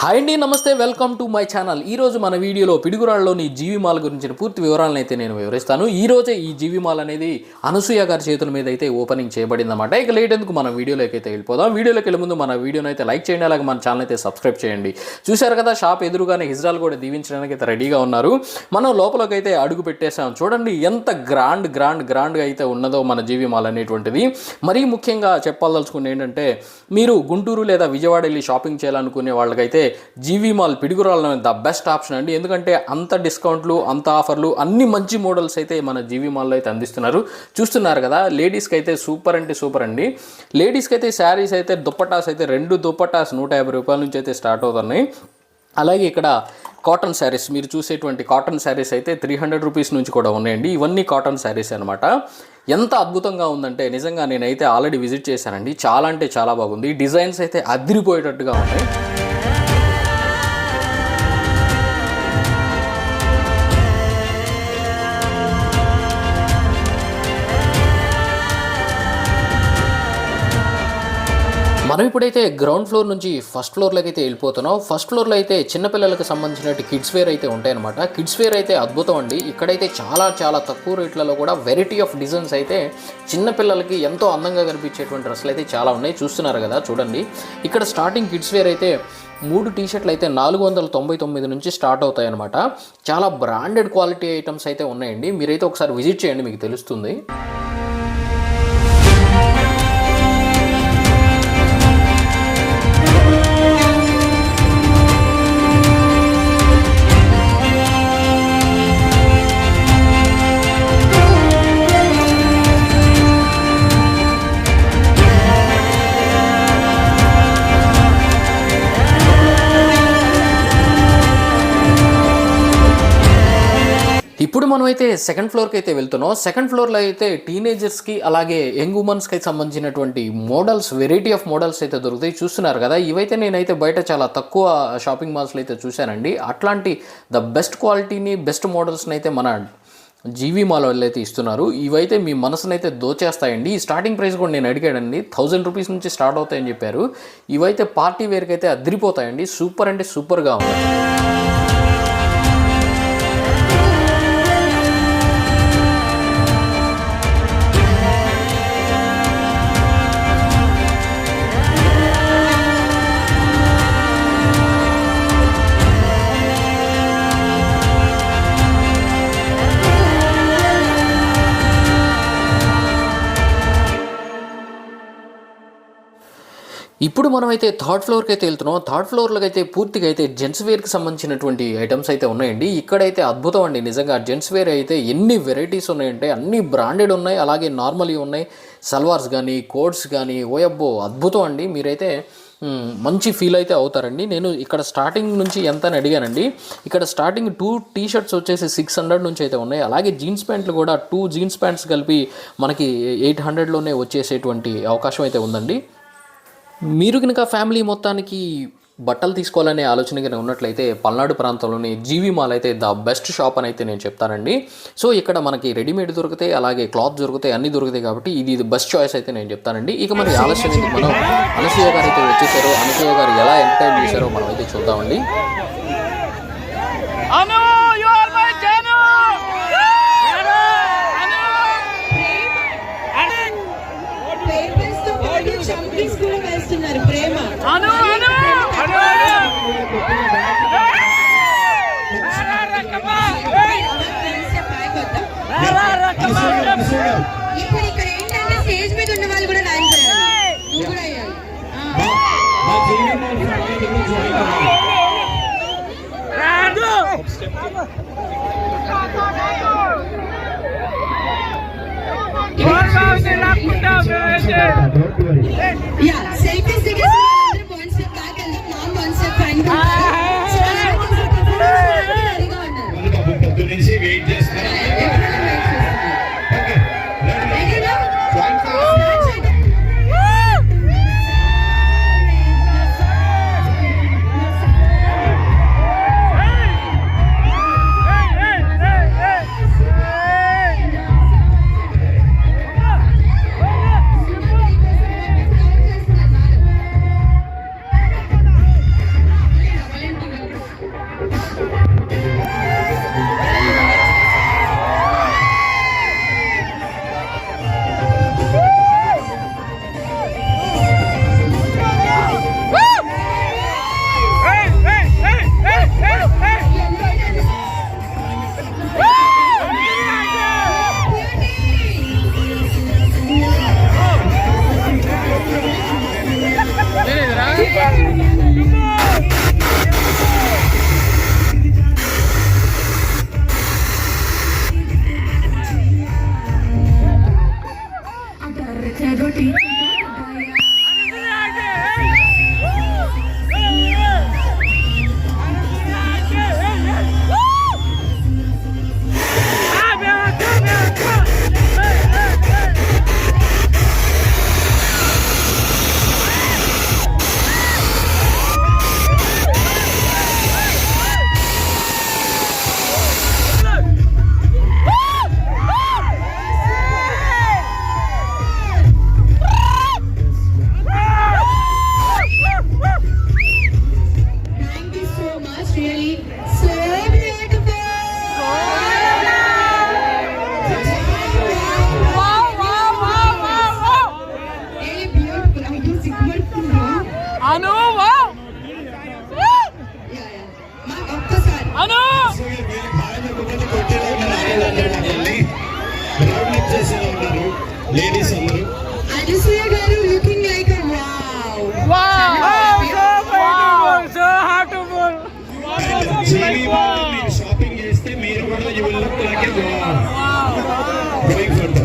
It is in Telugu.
హాయ్ అండి నమస్తే వెల్కమ్ టు మై ఛానల్. ఈ రోజు మన వీడియోలో పిడుగురాళ్ళలోని జీవి మాల్ గురించిన పూర్తి వివరాలను అయితే నేను వివరిస్తాను. ఈరోజే ఈ జీవి మాల్ అనేది అనసూయ గారి చేతుల మీద అయితే ఓపెనింగ్ చేయబడింది అనమాట ఇక లేట్ ఎందుకు మన వీడియోలోకి అయితే వెళ్ళిపోదాం. వీడియోలోకి వెళ్ళే ముందు మన వీడియోని అయితే లైక్ చేయండి అలాగే మన ఛానల్ అయితే సబ్స్క్రైబ్ చేయండి. చూశారు కదా షాప్ ఎదురుగానే హిజ్రాల్ కూడా దీవించడానికి అయితే రెడీగా ఉన్నారు. మనం లోపలికి అయితే అడుగు పెట్టేసాం చూడండి ఎంత గ్రాండ్ గ్రాండ్ గ్రాండ్గా అయితే ఉన్నదో మన జీవి మాల్ అనేటువంటిది. మరీ ముఖ్యంగా చెప్పాలదలుచుకుంది ఏంటంటే మీరు గుంటూరు లేదా విజయవాడ వెళ్ళి షాపింగ్ చేయాలనుకునే వాళ్ళకైతే GV mall Piduguralla the best option అండి. ఎందుకంటే అంత డిస్కౌంట్లు అంత ఆఫర్లు అన్ని మంచి మోడల్స్ అయితే మన జీవీ మాల్లో అయితే అందిస్తున్నారు. చూస్తున్నారు కదా లేడీస్కి అయితే సూపర్ అంటే సూపర్ అండి. లేడీస్కి అయితే శారీస్ అయితే దుప్పటాస్ అయితే రెండు దుప్పటాస్ నూట యాభై రూపాయల నుంచి అయితే స్టార్ట్ అవుతున్నాయి. అలాగే ఇక్కడ కాటన్ శారీస్ మీరు చూసేటువంటి కాటన్ శారీస్ అయితే త్రీ హండ్రెడ్ రూపీస్ నుంచి కూడా ఉన్నాయండి. ఇవన్నీ కాటన్ శారీస్ అనమాట ఎంత అద్భుతంగా ఉందంటే నిజంగా నేనైతే ఆల్రెడీ విజిట్ చేశానండి. చాలా అంటే చాలా బాగుంది. డిజైన్స్ అయితే అదిరిపోయేటట్టుగా ఉన్నాయి. మనం ఇప్పుడైతే గ్రౌండ్ ఫ్లోర్ నుంచి ఫస్ట్ ఫ్లోర్లోకి అయితే వెళ్ళిపోతున్నాం. ఫస్ట్ ఫ్లోర్లో అయితే చిన్నపిల్లలకు సంబంధించినట్టు కిడ్స్ వేర్ అయితే ఉంటాయన్నమాట. కిడ్స్ వేర్ అయితే అద్భుతం అండి. ఇక్కడైతే చాలా చాలా తక్కువ రేట్లలో కూడా వెరైటీ ఆఫ్ డిజైన్స్ అయితే చిన్నపిల్లలకి ఎంతో అందంగా కనిపించేటువంటి డ్రెస్సులు అయితే చాలా ఉన్నాయి. చూస్తున్నారు కదా చూడండి. ఇక్కడ స్టార్టింగ్ కిడ్స్ వేర్ అయితే మూడు టీ షర్ట్లు అయితే నాలుగు వందల తొంభై తొమ్మిది నుంచి స్టార్ట్ అవుతాయి అనమాట చాలా బ్రాండెడ్ క్వాలిటీ ఐటమ్స్ అయితే ఉన్నాయండి. మీరైతే ఒకసారి విజిట్ చేయండి మీకు తెలుస్తుంది. ఇప్పుడు మనం అయితే సెకండ్ ఫ్లోర్కి అయితే వెళ్తున్నాం సెకండ్ ఫ్లోర్లో అయితే టీనేజర్స్కి అలాగే యంగ్ ఉమెన్స్కి సంబంధించినటువంటి మోడల్స్ వెరైటీ ఆఫ్ మోడల్స్ అయితే దొరుకుతాయి. చూస్తున్నారు కదా ఇవైతే నేనైతే బయట చాలా తక్కువ షాపింగ్ మాల్స్లో అయితే చూశానండి. అట్లాంటి ద బెస్ట్ క్వాలిటీని బెస్ట్ మోడల్స్ని అయితే మన జీవీ మాల్ వాళ్ళు అయితే ఇస్తున్నారు. ఇవైతే మీ మనసునైతే దోచేస్తాయండి. ఈ స్టార్టింగ్ ప్రైస్ కూడా నేను అడిగాడండి థౌజండ్ రూపీస్ నుంచి స్టార్ట్ అవుతాయని చెప్పారు. ఇవైతే పార్టీ వేర్కి అయితే అదిరిపోతాయండి. సూపర్ అంటే సూపర్గా ఉన్నాయి. ఇప్పుడు మనమైతే థర్డ్ ఫ్లోర్కి అయితే వెళ్తున్నాం. థర్డ్ ఫ్లోర్లో అయితే పూర్తిగా అయితే జెంట్స్ వేర్కి సంబంధించినటువంటి ఐటమ్స్ అయితే ఉన్నాయండి. ఇక్కడైతే అద్భుతం అండి. నిజంగా జెంట్స్ వేర్ అయితే ఎన్ని వెరైటీస్ ఉన్నాయంటే అన్ని బ్రాండెడ్ ఉన్నాయి అలాగే నార్మల్గా ఉన్నాయి. సల్వార్స్ కానీ కోట్స్ కానీ ఓయబ్బో అద్భుతం అండి. మీరైతే మంచి ఫీల్ అయితే అవుతారండి. నేను ఇక్కడ స్టార్టింగ్ నుంచి ఎంత అని అడిగానండి. ఇక్కడ స్టార్టింగ్ టూ టీ షర్ట్స్ వచ్చేసి సిక్స్ హండ్రెడ్ నుంచి అయితే ఉన్నాయి. అలాగే జీన్స్ ప్యాంట్లు కూడా టూ జీన్స్ ప్యాంట్స్ కలిపి మనకి ఎయిట్ హండ్రెడ్లోనే వచ్చేసేటువంటి అవకాశం అయితే ఉందండి. మీరు కనుక ఫ్యామిలీ మొత్తానికి బట్టలు తీసుకోవాలనే ఆలోచన కనుక ఉన్నట్లయితే పల్నాడు ప్రాంతంలోని జీవి మాల్ అయితే ద బెస్ట్ షాప్ అని అయితే నేను చెప్తానండి. సో ఇక్కడ మనకి రెడీమేడ్ దొరుకుతాయి అలాగే క్లాత్ దొరుకుతాయి అన్ని దొరుకుతాయి కాబట్టి ఇది ఇది బెస్ట్ చాయిస్ అయితే నేను చెప్తానండి. ఇక మరి ఆలస్యం మనం అనసూయ గారు అయితే వచ్చేసారో అనసూయ గారు ఎలా ఎంటర్టైన్ చేశారో మనం అయితే చూద్దామండి Yeah, selfies because the one step back and the mom one step front. అను వీళ్ళకి బాగా కొద్ది కొట్టేలా ఉన్నారు గ్రౌండ్ అప్ చేసేలా ఉన్నారు లేడీస్ అందరూ మీరు షాపింగ్ చేస్తే మీరు కూడా you will look like a going photo